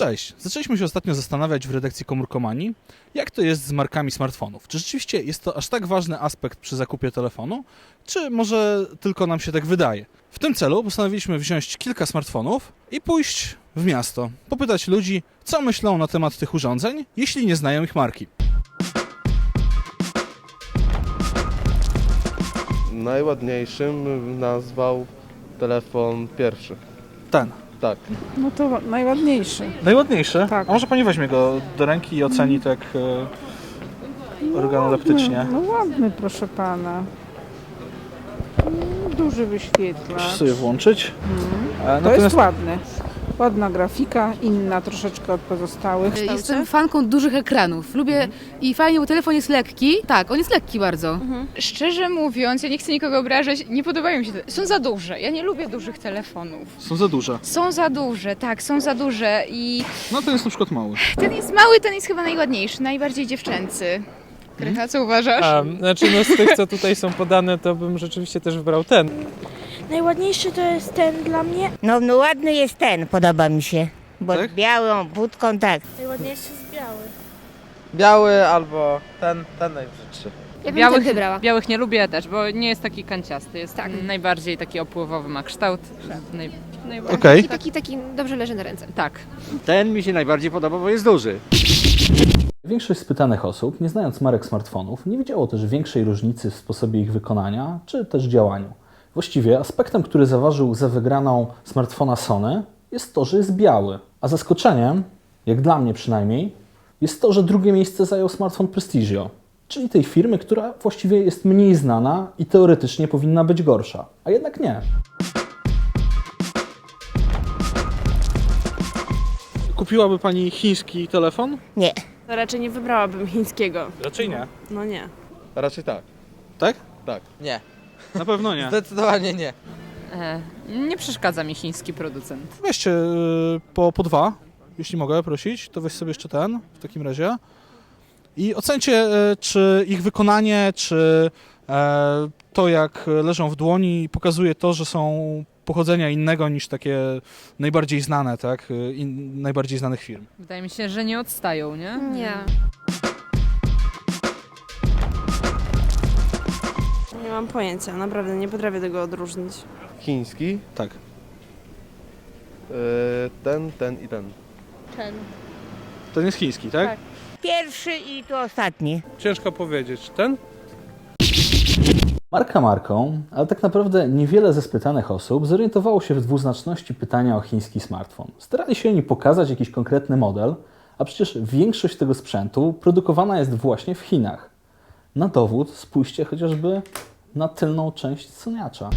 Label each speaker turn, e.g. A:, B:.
A: Cześć! Zaczęliśmy się ostatnio zastanawiać w redakcji Komórkomanii, jak to jest z markami smartfonów. Czy rzeczywiście jest to aż tak ważny aspekt przy zakupie telefonu, czy może tylko nam się tak wydaje? W tym celu postanowiliśmy wziąć kilka smartfonów i pójść w miasto, popytać ludzi, co myślą na temat tych urządzeń, jeśli nie znają ich marki.
B: Najładniejszym nazwał telefon pierwszy.
A: Ten.
B: Tak.
C: No to najładniejszy.
A: Najładniejszy?
C: Tak.
A: A może pani weźmie go do ręki i oceni tak e, organoleptycznie?
C: No, no ładny, proszę pana. Mm, Duży wyświetlacz.
A: Muszę sobie włączyć. E,
C: To jest ładny. Ładna grafika, inna troszeczkę od pozostałych.
D: Jestem fanką dużych ekranów. Lubię i fajnie, bo telefon jest lekki. Tak, on jest lekki bardzo.
E: Szczerze mówiąc, ja nie chcę nikogo obrażać, nie podobają mi się. Te... Są za duże. Ja nie lubię dużych telefonów.
A: Są za duże.
E: Są za duże, tak, są za duże i
A: No to jest na przykład mały.
E: ten jest mały, ten jest chyba najładniejszy, najbardziej dziewczęcy. Krycha, co uważasz?
F: A, znaczy no z tych, co tutaj są podane, to bym rzeczywiście też wybrał ten.
G: Najładniejszy to jest ten dla mnie.
H: No, no ładny jest ten, podoba mi się. Bo
A: Tak?
H: z białą budką tak.
G: Najładniejszy jest biały.
F: Biały albo ten, ten najbrzydszy.
D: Ja
I: Białych,
D: wybrała.
I: białych nie lubię też, bo nie jest taki kanciasty. Jest najbardziej taki opływowy, ma kształt. Naj, najbardziej,
A: Okej.
D: Taki, taki dobrze leży na ręce.
I: Tak.
J: Ten mi się najbardziej podoba, bo jest duży.
A: Większość spytanych osób, nie znając marek smartfonów, nie widziało też większej różnicy w sposobie ich wykonania czy też działaniu. Właściwie aspektem, który zaważył za wygraną smartfona Sony, jest to, że jest biały. A zaskoczeniem, jak dla mnie przynajmniej, jest to, że drugie miejsce zajął smartfon Prestigio, czyli tej firmy, która właściwie jest mniej znana i teoretycznie powinna być gorsza, a jednak nie. Kupiłaby Pani chiński telefon?
H: Nie.
G: Raczej nie wybrałabym chińskiego.
A: Raczej nie.
G: No nie.
B: Raczej tak.
A: Tak?
B: Tak.
F: Nie.
A: Na pewno nie.
F: Zdecydowanie nie.
I: E, nie przeszkadza mi chiński producent.
A: Weźcie y, po, po dwa, jeśli mogę prosić, to weź sobie jeszcze ten w takim razie. I ocencie, y, czy ich wykonanie, czy e, to, jak leżą w dłoni, pokazuje to, że są pochodzenia innego niż takie najbardziej znane, tak? y, In, najbardziej znanych firm.
I: Wydaje mi się, że nie odstają, nie?
D: Nie.
G: Nie mam pojęcia, naprawdę nie potrafię tego odróżnić.
B: Chiński.
A: Tak.
B: e, ten, ten i ten.
A: Ten jest chiński, tak?
G: Tak.
H: Pierwszy i tu ostatni.
F: Ciężko powiedzieć. Ten?
A: Marka marką, ale tak naprawdę niewiele ze spytanych osób zorientowało się w dwuznaczności pytania o chiński smartfon. Starali się oni pokazać jakiś konkretny model, a przecież większość tego sprzętu produkowana jest właśnie w Chinach. Na dowód spójrzcie chociażby na tylną część soniacza.